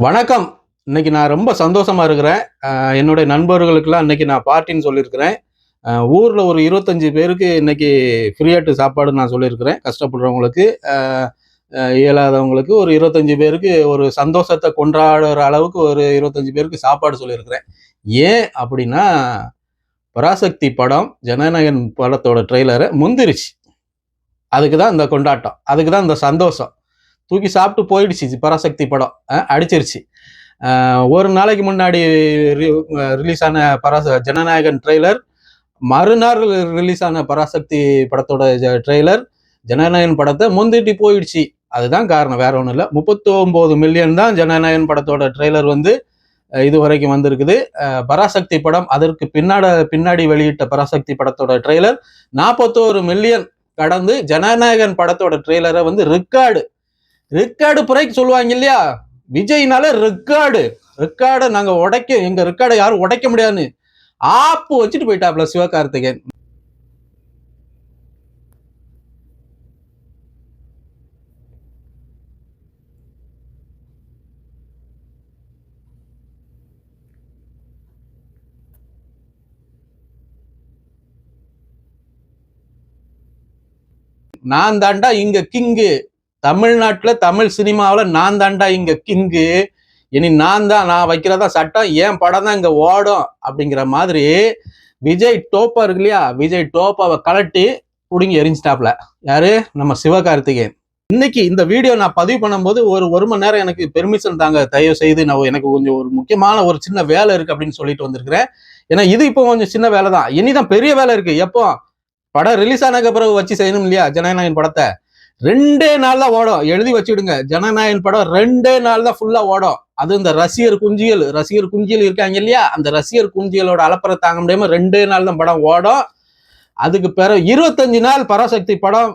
வணக்கம். இன்னைக்கு நான் ரொம்ப சந்தோஷமா இருக்கிறேன். என்னுடைய நண்பர்களுக்கெல்லாம் இன்னைக்கு நான் பார்ட்டின்னு சொல்லியிருக்கிறேன். ஊரில் ஊர்ல ஒரு இருபத்தஞ்சு பேருக்கு இன்னைக்கு ஃப்ரீயாட்டு சாப்பாடு நான் சொல்லியிருக்கிறேன். கஷ்டப்படுறவங்களுக்கு இயலாதவங்களுக்கு ஒரு இருபத்தஞ்சு பேருக்கு ஒரு சந்தோஷத்தை கொண்டாடுற அளவுக்கு ஒரு இருபத்தஞ்சு பேருக்கு சாப்பாடு சொல்லியிருக்கிறேன். ஏன் அப்படின்னா பராசக்தி படம் ஜனநாயகன் படத்தோட ட்ரெய்லரை முந்திருச்சு. அதுக்கு தான் இந்த கொண்டாட்டம். அதுக்கு தான் இந்த சந்தோஷம். தூக்கி சாப்பிட்டு போயிடுச்சு பராசக்தி படம். அடிச்சிருச்சு. ஒரு நாளைக்கு முன்னாடி ரிலீஸ் ஆன பராச ஜனநாயகன் ட்ரெய்லர் மறுநாள் ரிலீஸ் ஆன பராசக்தி படத்தோட ட்ரெய்லர் ஜனநாயகன் படத்தை முந்திட்டு போயிடுச்சு. அதுதான் காரணம் வேற ஒன்றும் இல்லை. முப்பத்தொம்போது மில்லியன் தான் ஜனநாயகன் படத்தோட ட்ரெய்லர் வந்து இது வரைக்கும் வந்திருக்குது. பராசக்தி படம் அதற்கு பின்னாட பின்னாடி வெளியிட்ட பராசக்தி படத்தோட ட்ரெய்லர் நாற்பத்தோரு மில்லியன் கடந்து ஜனநாயகன் படத்தோட ட்ரெய்லரை வந்து ரெக்கார்டு ரெக்கார்டு புறைக்கு சொல்லுவாங்க இல்லையா? விஜய்னால ரெக்கார்டு. ரெக்கார்டை நாங்க உடைக்க எங்க ரெக்கார்டை யாரும் உடைக்க முடியாதுன்னு ஆப்பு வச்சுட்டு போயிட்டாப்ல சிவகார்த்திகேயன். நான் தாண்டா இங்க கிங்கு. தமிழ்நாட்டில் தமிழ் சினிமாவில் நான் தாண்டா இங்கே கிங்கு. இனி நான் தான் நான் வைக்கிறதா சட்டம் ஏன் படம் தான் இங்கே ஓடும் அப்படிங்கிற மாதிரி விஜய் டோப்பா இருக்கு இல்லையா? விஜய் டோப்பாவை கலட்டி பிடுங்கி எரிஞ்சிட்டாப்ல யாரு? நம்ம சிவகார்த்திகேயன். இன்னைக்கு இந்த வீடியோ நான் பதிவு பண்ணும்போது ஒரு ஒரு மணி நேரம் எனக்கு பெர்மிஷன் தாங்க. தயவு செய்து நான் எனக்கு கொஞ்சம் ஒரு முக்கியமான ஒரு சின்ன வேலை இருக்கு அப்படின்னு சொல்லிட்டு வந்திருக்கிறேன். ஏன்னா இது இப்போ கொஞ்சம் சின்ன வேலை தான் இனிதான் பெரிய வேலை இருக்கு. எப்போ? படம் ரிலீஸ் ஆனதுக்கு பிறகு வச்சு செய்யணும் இல்லையா? ஜனநாயகன் படத்தை. ரெண்டே நாள் தான் ஓடும். எழுதி வச்சுடுங்க. ஜனநாயகன் படம் ரெண்டே நாள் தான் ஃபுல்லா ஓடும். அது இந்த ரசிகர் குஞ்சியல் ரசிகர் குஞ்சியல் இருக்காங்க இல்லையா? அந்த ரசிகர் குஞ்சியலோட அலப்பறை தாங்க முடியாம ரெண்டே நாள் தான் படம் ஓடும். அதுக்கு பிறகு இருபத்தஞ்சு நாள் பராசக்தி படம்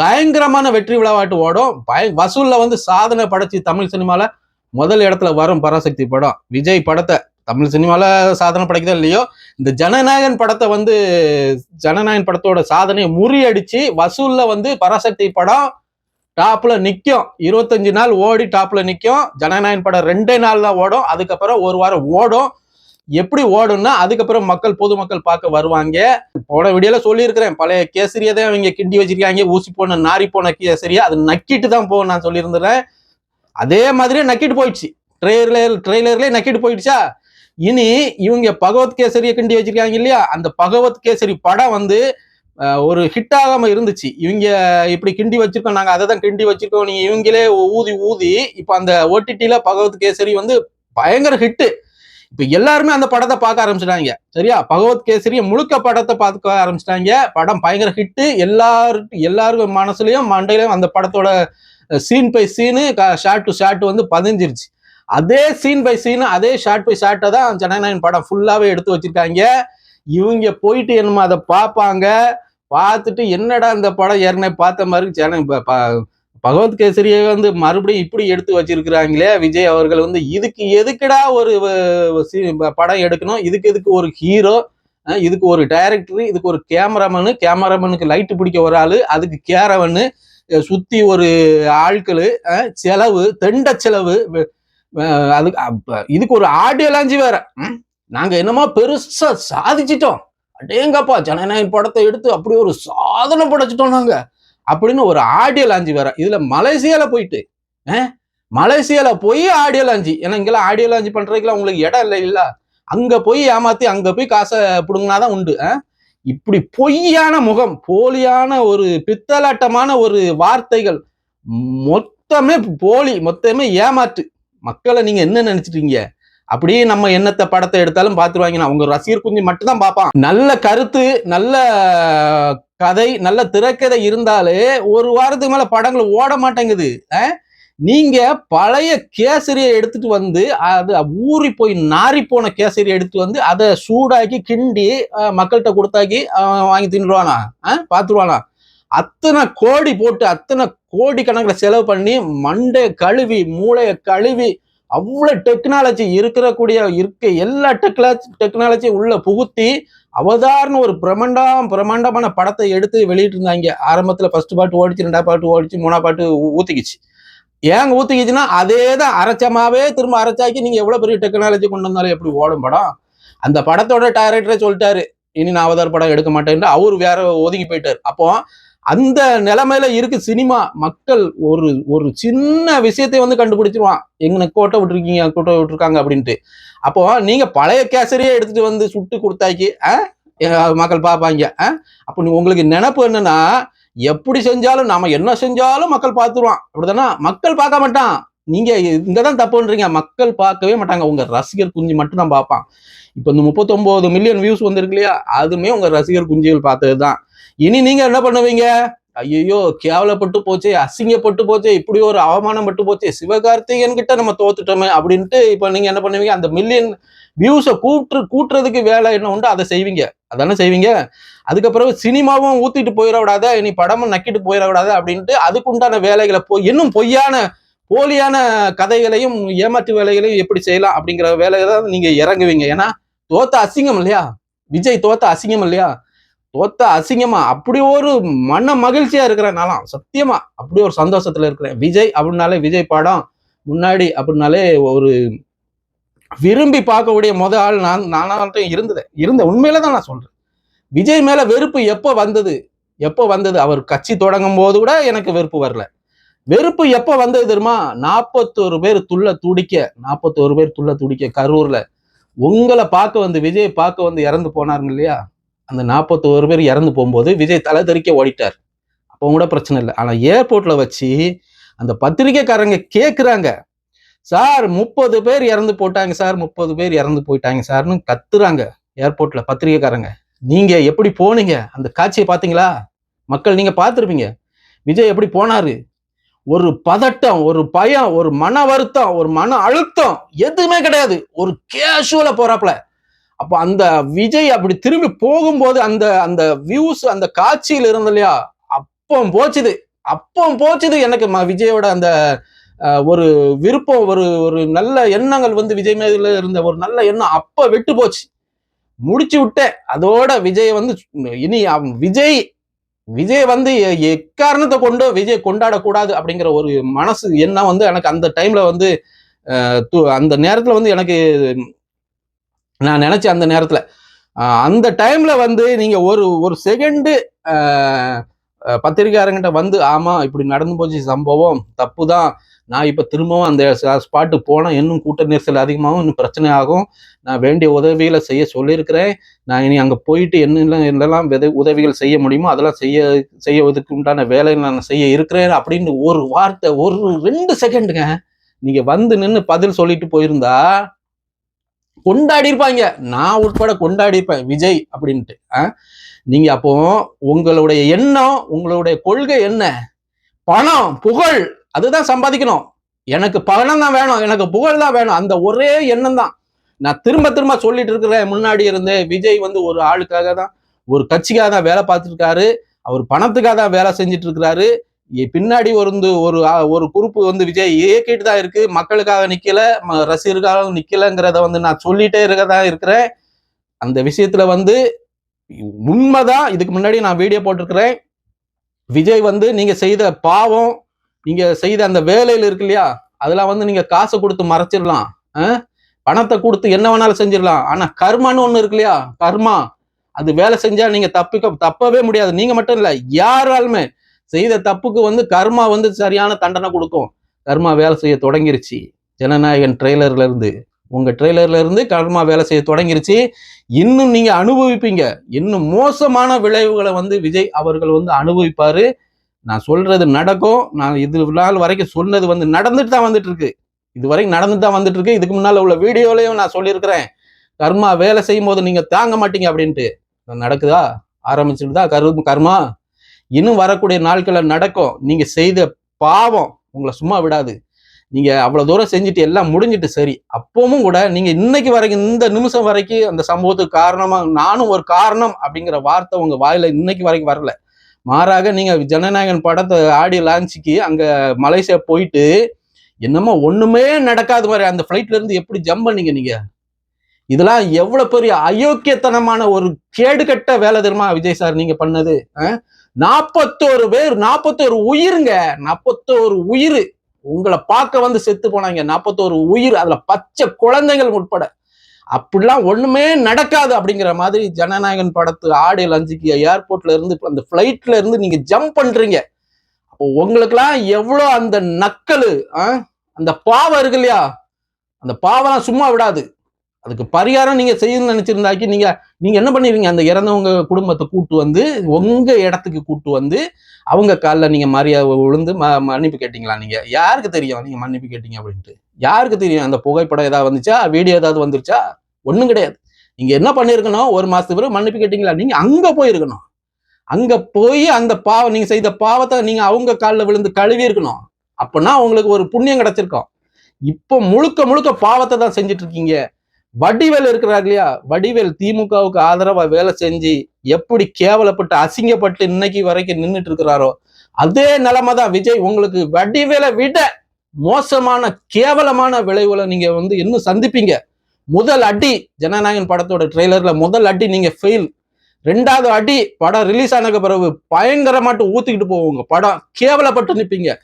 பயங்கரமான வெற்றி விழாவாட்டு ஓடும். பய வசூல்ல வந்து சாதனை படைச்சு தமிழ் சினிமால முதல் இடத்துல வரும் பராசக்தி படம். விஜய் படத்தை தமிழ் சினிமாவில் சாதனை படைக்குதோ இல்லையோ இந்த ஜனநாயகன் படத்தை வந்து ஜனநாயகன் படத்தோட சாதனையை முறியடிச்சு வசூலில் வந்து பராசக்தி படம் டாப்பில் நிற்கும் இருபத்தஞ்சு நாள் ஓடி டாப்பில் நிற்கும் ஜனநாயகன் படம் ரெண்டே நாள் தான் ஓடும். அதுக்கப்புறம் ஒரு வாரம் ஓடும். எப்படி ஓடும்னா அதுக்கப்புறம் மக்கள் பொதுமக்கள் பார்க்க வருவாங்க. போன வீடியோல சொல்லியிருக்கிறேன். பழைய கேசரியை தான் அவங்க கிண்டி வச்சிருக்காங்க. ஊசி போன நாரி போன கேசரியா. அது நக்கிட்டு தான் போகும் நான் சொல்லியிருந்தேன் அதே மாதிரியே நக்கிட்டு போயிடுச்சு. ட்ரெய்லர் ட்ரெய்லர்லேயே நக்கிட்டு போயிடுச்சா? இனி இவங்க பகவத் கேசரியை கிண்டி வச்சிருக்காங்க இல்லையா? அந்த பகவத் கேசரி படம் வந்து ஒரு ஹிட் ஆகாம இருந்துச்சு. இவங்க இப்படி கிண்டி வச்சிருக்கோம் நாங்க அதை தான் கிண்டி வச்சிருக்கோம். நீங்க இவங்களே ஊதி ஊதி இப்ப அந்த ஓடிடியில பகவத் கேசரி வந்து பயங்கர ஹிட்டு இப்ப எல்லாருமே அந்த படத்தை பார்க்க ஆரம்பிச்சிட்டாங்க. சரியா? பகவத் கேசரிய முழுக்க படத்தை பார்க்க ஆரம்பிச்சிட்டாங்க. படம் பயங்கர ஹிட்டு எல்லாரு எல்லாருக்கும் மனசுலயும் மண்டையிலயும் அந்த படத்தோட scene by scene shot to shot வந்து பதிஞ்சிருச்சு. அதே சீன் பை சீன் அதே ஷார்ட் பை ஷார்ட்டை தான் ஜனநாயகன் படம் ஃபுல்லாகவே எடுத்து வச்சிருக்காங்க. இவங்க போயிட்டு என்னமோ அதை பார்ப்பாங்க. பார்த்துட்டு என்னடா இந்த படம் ஏற்கனவே பார்த்த மாதிரி ஜன ப- பகவத் கேசரியை வந்து மறுபடியும் இப்படி எடுத்து வச்சிருக்கிறாங்களே விஜய் அவர்கள் வந்து இதுக்கு எதுக்குடா ஒரு படம் எடுக்கணும்? இதுக்கு எதுக்கு ஒரு ஹீரோ இதுக்கு ஒரு டைரக்டர் இதுக்கு ஒரு கேமராமேனு கேமராமேனுக்கு லைட்டு பிடிக்க ஒரு ஆள் அதுக்கு கேரவனு சுத்தி ஒரு ஆட்கள் செலவு தெண்ட செலவு அது அதுக்கு இதுக்கு ஒரு ஆடியோ லாஞ்சி வேற. நாங்க என்னமோ பெருசா சாதிச்சிட்டோம். அடேங்கப்பா ஜனநாயக படத்தை எடுத்து அப்படி ஒரு சாதனை படைச்சிட்டோம் நாங்க. அப்படின்னு ஒரு ஆடியோ லாஞ்சி வேற. இதுல மலேசியால போயிட்டு மலேசியால போய் ஆடியோ லாஞ்சி. ஏன்னா இங்கெல்லாம் ஆடியோ லாஞ்சி பண்றதுக்குலாம் உங்களுக்கு இடம் இல்லை இல்ல? அங்க போய் ஏமாத்தி அங்க போய் காசை பிடுங்கினாதான் உண்டு இப்படி பொய்யான முகம் போலியான ஒரு பித்தலாட்டமான ஒரு வார்த்தைகள் மொத்தமே போலி மொத்தமே ஏமாற்று. மக்களை நீங்க என்ன நினைச்சிட்டீங்க? அப்படியே நம்ம என்னத்தை படத்தை எடுத்தாலும் பார்த்துருவாங்க உங்க ரசிகர் குஞ்சு மட்டும்தான் பார்ப்பான். நல்ல கருத்து நல்ல கதை நல்ல திரைக்கதை இருந்தாலே ஒரு வாரத்துக்கு மேல படங்கள் ஓட மாட்டேங்குது. நீங்க பழைய கேசரியை எடுத்துட்டு வந்து அது ஊறி போய் நாரி போன கேசரியை எடுத்து வந்து அதை சூடாக்கி கிண்டி மக்கள்கிட்ட கொடுத்தாக்கி வாங்கி தின்னுருவானா? பார்த்துருவானா அத்தனை கோடி போட்டு அத்தனை கோடி கணக்கில் செலவு பண்ணி மண்டை கழுவி மூளையை கழுவி அவ்வளோ டெக்னாலஜி இருக்கக்கூடிய இருக்க எல்லா டெக்னாலஜி டெக்னாலஜியும் உள்ள புகுத்தி அவதாரண ஒரு பிரமாண்டம் பிரமாண்டமான படத்தை எடுத்து வெளியிட்டு இருந்தாங்க ஆரம்பத்தில் ஃபர்ஸ்ட் பாட்டு ஓடிச்சு ரெண்டாவது பாட்டு ஓடிச்சு மூணா பாட்டு ஊற்றிக்கிச்சு ஏங்க ஊற்றிக்கிச்சுன்னா அதே தான் அரைச்சமாவே திரும்ப அரைச்சாக்கி நீங்க எவ்வளவு பெரிய டெக்னாலஜி கொண்டு வந்தாலும் எப்படி ஓடும் படம்? அந்த படத்தோட டைரக்டரே சொல்லிட்டாரு இனி நான் அவதார் படம் எடுக்க மாட்டேன்ட்டு அவர் வேற ஒதுங்கி போயிட்டாரு. அப்போ அந்த நிலைமையில இருக்கு சினிமா. மக்கள் ஒரு ஒரு சின்ன விஷயத்தை வந்து கண்டுபிடிச்சிருவான். எங்க கோட்டை விட்டுருக்கீங்க கோட்டை விட்டுருக்காங்க அப்படின்ட்டு. அப்போ நீங்க பழைய கேசரியே எடுத்துட்டு வந்து சுட்டு கொடுத்தாக்கி ஆ? மக்கள் பார்ப்பாங்க ஆ? அப்போ நீ- உங்களுக்கு நினப்பு என்னன்னா எப்படி செஞ்சாலும் நாம என்ன செஞ்சாலும் மக்கள் பார்த்துருவான். அப்படிதானா மக்கள் பார்க்க மாட்டான். நீங்க இங்கதான் தப்புன்றீங்க. மக்கள் பார்க்கவே மாட்டாங்க. உங்க ரசிகர் குஞ்சு மட்டும் தான் பார்ப்பான். இப்போ இந்த முப்பத்தொன்பது மில்லியன் வியூஸ் வந்திருக்கு இல்லையா? அதுமே உங்க ரசிகர் குஞ்சுகள் பார்த்தது தான் இனி நீங்க என்ன பண்ணுவீங்க? ஐயோ கேவலப்பட்டு போச்சே அசிங்கப்பட்டு போச்சே இப்படி ஒரு அவமானம் பட்டு போச்சே சிவகார்த்திகேயன் கிட்ட நம்ம தோத்துட்டோமே அப்படின்ட்டு இப்போ நீங்க என்ன பண்ணுவீங்க? அந்த மில்லியன் வியூஸை கூட்டு கூட்டுறதுக்கு வேலை என்ன உண்டு அதை செய்வீங்க. அதானே செய்வீங்க? அதுக்கப்புறம் சினிமாவும் ஊத்திட்டு போயிட விடாத இனி படமும் நக்கிட்டு போயிட விடாத அப்படின்ட்டு அதுக்குண்டான வேலைகளை போய் இன்னும் பொய்யான போலியான கதைகளையும் ஏமாற்று வேலைகளையும் எப்படி செய்யலாம் அப்படிங்கிற வேலையை தான் நீங்க இறங்குவீங்க. ஏன்னா தோத்த அசிங்கம் இல்லையா? விஜய் தோத்த அசிங்கம் இல்லையா? தோத்த அசிங்கமா அப்படி ஒரு மன மகிழ்ச்சியா இருக்கிறேன் நான்லாம் சத்தியமா அப்படி ஒரு சந்தோஷத்துல இருக்கிறேன். விஜய் அப்படின்னாலே விஜய் படம் முன்னாடி அப்படின்னாலே ஒரு விரும்பி பார்க்கக்கூடிய முத ஆள் நான் நானாட்டும் இருந்தது. இருந்த உண்மையில தான் நான் சொல்றேன். விஜய் மேல வெறுப்பு எப்போ வந்தது? எப்போ வந்தது? அவர் கட்சி தொடங்கும் போது கூட எனக்கு வெறுப்பு வரல. வெறுப்பு எப்போ வந்தது தெரியுமா? நாற்பத்தோரு பேர் துள்ள துடிக்க நாற்பத்தோரு பேர் துள்ள துடிக்க கரூர்ல. உங்களை பார்க்க வந்து விஜய் பார்க்க வந்து இறந்து போனாருங்க இல்லையா? அந்த நாற்பத்தோரு பேர் இறந்து போகும்போது விஜய் தலை தெறிக்க ஓடிட்டார். அப்போ கூட பிரச்சனை இல்லை. ஆனா ஏர்போர்ட்ல வச்சு அந்த பத்திரிக்கைக்காரங்க கேக்குறாங்க. சார் முப்பது பேர் இறந்து போட்டாங்க சார் முப்பது பேர் இறந்து போயிட்டாங்க சார்னு கத்துறாங்க ஏர்போர்ட்ல பத்திரிக்கைக்காரங்க நீங்க எப்படி போனீங்க? அந்த காட்சியை பாத்தீங்களா மக்கள் நீங்க பார்த்துருப்பீங்க. விஜய் எப்படி போனாரு? ஒரு பதட்டம் ஒரு பயம் ஒரு மன வருத்தம் ஒரு மன அழுத்தம் எதுவுமே கிடையாது. ஒரு கேஷுவல போறாப்ல அப்ப அந்த விஜய் அப்படி திரும்பி போகும்போது அந்த அந்த வியூஸ் அந்த காட்சியில் இருந்த இல்லையா? அப்போ போச்சுது. அப்போ போச்சுது எனக்கு விஜயோட அந்த ஒரு விருப்பம் ஒரு ஒரு நல்ல எண்ணங்கள் வந்து விஜய் மேல இருந்த ஒரு நல்ல எண்ணம் அப்ப விட்டு போச்சு. முடிச்சு விட்டேன். அதோட விஜய் வந்து இனி அவன் விஜய் விஜய் வந்து எ- எக்காரணத்தை கொண்டு விஜய் கொண்டாடக்கூடாது அப்படிங்கிற ஒரு மனசு எண்ணம் வந்து எனக்கு அந்த டைம்ல வந்து அந்த நேரத்துல வந்து எனக்கு நான் நினைச்சேன் அந்த நேரத்துல. அந்த டைம்ல வந்து நீங்க ஒரு ஒரு செகண்டு பத்திரிகையாரங்கிட்ட வந்து ஆமா இப்படி நடந்து போச்சு சம்பவம் தப்பு தான் நான் இப்ப திரும்பவும் அந்த ஸ்பாட்டுக்கு போனால் இன்னும் கூட்ட நெரிசல் அதிகமாகும் இன்னும் பிரச்சனை ஆகும். நான் வேண்டிய உதவிகளை செய்ய சொல்லியிருக்கிறேன். நான் இனி அங்கே போயிட்டு என்னெல்லாம் என்னெல்லாம் வித- உதவிகள் செய்ய முடியுமோ அதெல்லாம் செய்ய செய்யறதுக்கு உண்டான வேலையை நான் செய்ய இருக்கிறேன் அப்படின்னு ஒரு வார்த்தை ஒரு ரெண்டு செகண்டுங்க நீங்கள் வந்து நின்று பதில் சொல்லிட்டு போயிருந்தா கொண்டாடி இருப்பாங்க நான் உட்பட கொண்டாடி இருப்பேன் விஜய் அப்படின்ட்டு. ஆ? நீங்க அப்போ உங்களுடைய எண்ணம் உங்களுடைய கொள்கை என்ன? பணம் புகழ் அதுதான் சம்பாதிக்கணும். எனக்கு பணம் தான் வேணும் எனக்கு புகழ் தான் வேணும். அந்த ஒரே எண்ணம் தான். நான் திரும்ப திரும்ப சொல்லிட்டு இருக்கிறேன். முன்னாடி இருந்தே விஜய் வந்து ஒரு ஆளுக்காக தான் ஒரு கட்சிக்காக தான் வேலை பார்த்துருக்காரு அவர் பணத்துக்காக தான் வேலை செஞ்சுட்டு இருக்கிறாரு பின்னாடி ஒரு வந்து ஒரு ஆ- ஒரு குறிப்பு வந்து விஜய் இயக்கிட்டு தான் இருக்கு. மக்களுக்காக நிக்கல ம- ரசிகர்களுக்காக நிக்கலங்கிறத வந்து நான் சொல்லிட்டே இருக்கதா இருக்கிறேன். அந்த விஷயத்துல வந்து உண்மைதான். இதுக்கு முன்னாடி நான் வீடியோ போட்டிருக்கிறேன். விஜய் வந்து நீங்க செய்த பாவம் நீங்க செய்த அந்த வேலையில இருக்கு இல்லையா? அதெல்லாம் வந்து நீங்க காசை கொடுத்து மறைச்சிடலாம். அஹ்? பணத்தை கொடுத்து என்ன வேணாலும் செஞ்சிடலாம். ஆனா கர்மான்னு ஒண்ணு இருக்கு இல்லையா? கர்மா. அது வேலை செஞ்சா நீங்க தப்பிக்க தப்பவே முடியாது. நீங்க மட்டும் இல்ல யாராலுமே செய்த தப்புக்கு வந்து கர்மா வந்து சரியான தண்டனை கொடுக்கும். கர்மா வேலை செய்ய தொடங்கிருச்சு. ஜனநாயகன் ட்ரெய்லர்ல இருந்து. உங்க ட்ரெய்லர்ல இருந்து கர்மா வேலை செய்ய தொடங்கிருச்சு. இன்னும் நீங்க அனுபவிப்பீங்க. இன்னும் மோசமான விளைவுகளை வந்து விஜய் அவர்கள் வந்து அனுபவிப்பாரு. நான் சொல்றது நடக்கும். நான் இது நாள் வரைக்கும் சொன்னது வந்து நடந்துட்டு தான் வந்துட்டு இருக்கு இது வரைக்கும் நடந்து தான் வந்துட்டு இருக்கு இதுக்கு முன்னால உள்ள வீடியோலையும் நான் சொல்லியிருக்கிறேன். கர்மா வேலை செய்யும் போது நீங்க தாங்க மாட்டீங்க அப்படின்ட்டு. நடக்குதா? ஆரம்பிச்சுட்டு தான் கரு கர்மா? இன்னும் வரக்கூடிய நாட்களில் நடக்கும். நீங்க செய்த பாவம் உங்களை சும்மா விடாது. நீங்க அவ்வளவு தூரம் செஞ்சுட்டு எல்லாம் முடிஞ்சிட்டு சரி. அப்பவும் கூட நீங்க இன்னைக்கு வரைக்கும் இந்த நிமிஷம் வரைக்கும் அந்த சம்பவத்துக்கு காரணமா நானும் ஒரு காரணம் அப்படிங்கிற வார்த்தை உங்க வாயில இன்னைக்கு வரைக்கும் வரல. மாறாக நீங்க ஜனநாயகன் படத்தை ஆடியோ லான்ச்சுக்கு அங்க மலேசியா போயிட்டு என்னமோ ஒண்ணுமே நடக்காத மாதிரி அந்த ஃப்ளைட்ல இருந்து எப்படி ஜம்ப் பண்ணீங்க நீங்க? இதெல்லாம் எவ்வளவு பெரிய அயோக்கியத்தனமான ஒரு கேடுகட்ட வேலை தெரியுமா விஜய் சார் நீங்க பண்ணது? நாற்பத்தோரு பேர் நாற்பத்தோரு உயிருங்க. நாற்பத்தோரு உயிர். உங்களை பார்க்க வந்து செத்து போனாங்க. நாற்பத்தோரு உயிர் அதுல பச்சை குழந்தைகள் உட்பட. அப்படிலாம் ஒண்ணுமே நடக்காது அப்படிங்கிற மாதிரி ஜனநாயகன் படத்து ஆடியோ லஞ்சுக்கு ஏர்போர்ட்ல இருந்து அந்த ஃபிளைட்ல இருந்து நீங்க ஜம்ப் பண்றீங்க. உங்களுக்கெல்லாம் எவ்வளோ அந்த நக்கலு ஆ? அந்த பாவம் இருக்கு இல்லையா? அந்த பாவம்லாம் சும்மா விடாது. அதுக்கு பரிகாரம் நீங்க செய்யணும்னு நினைச்சிருந்தாக்கி நீங்க நீங்க என்ன பண்ணுவீங்க? அந்த இறந்தவங்க குடும்பத்தை கூட்டு வந்து உங்க இடத்துக்கு கூட்டு வந்து அவங்க காலில் நீங்க மரியாதை விழுந்து ம- மன்னிப்பு கேட்டீங்களா நீங்க? யாருக்கு தெரியும்? நீங்க மன்னிப்பு கேட்டீங்க அப்படின்ட்டு. யாருக்கு தெரியும்? அந்த புகைப்படம் ஏதாவது வந்துச்சா? வீடியோ ஏதாவது வந்துருச்சா? ஒன்றும் கிடையாது. நீங்க என்ன பண்ணிருக்கணும்? ஒரு மாசத்துக்கு பிறகு மன்னிப்பு கேட்டீங்களா? நீங்க அங்க போயிருக்கணும். அங்க போய் அந்த பாவம் நீங்க செய்த பாவத்தை நீங்க அவங்க காலில் விழுந்து கழுவி இருக்கணும் அப்படின்னா உங்களுக்கு ஒரு புண்ணியம் கிடைச்சிருக்கோம். இப்போ முழுக்க முழுக்க பாவத்தை தான் செஞ்சுட்டு இருக்கீங்க வடிவேல் இருக்கிறார் இல்லையா? வடிவேல் திமுகவுக்கு ஆதரவா வேலை செஞ்சு எப்படி கேவலப்பட்டு அசிங்கப்பட்டு இன்னைக்கு வரைக்கும் நின்றுட்டு இருக்கிறாரோ அதே நிலைமை தான் விஜய். உங்களுக்கு வடிவேலை விட மோசமான கேவலமான விளைவுகளை நீங்க வந்து இன்னும் சந்திப்பீங்க. முதல் அடி ஜனநாயகன் படத்தோட ட்ரெய்லர்ல முதல் அடி நீங்க ஃபெயில் ரெண்டாவது அடி படம் ரிலீஸ் ஆனதுக்கு பிறகு பயங்கரமாட்டு ஊத்திக்கிட்டு போவீங்க. படம் கேவலப்பட்டு நிற்பீங்க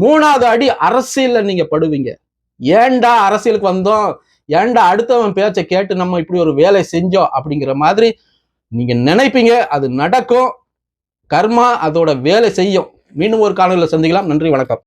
மூணாவது அடி அரசியல்ல நீங்க படுவீங்க. ஏன்டா அரசியலுக்கு வந்தோம்? ஏன்டா அடுத்தவன் பேச்சை கேட்டு நம்ம இப்படி ஒரு வேலை செஞ்சோம் அப்படிங்கிற மாதிரி நீங்க நினைப்பீங்க. அது நடக்கும். கர்மா அதோட வேலை செய்யும். மீண்டும் ஒரு காணொலியில் சந்திக்கலாம். நன்றி வணக்கம்.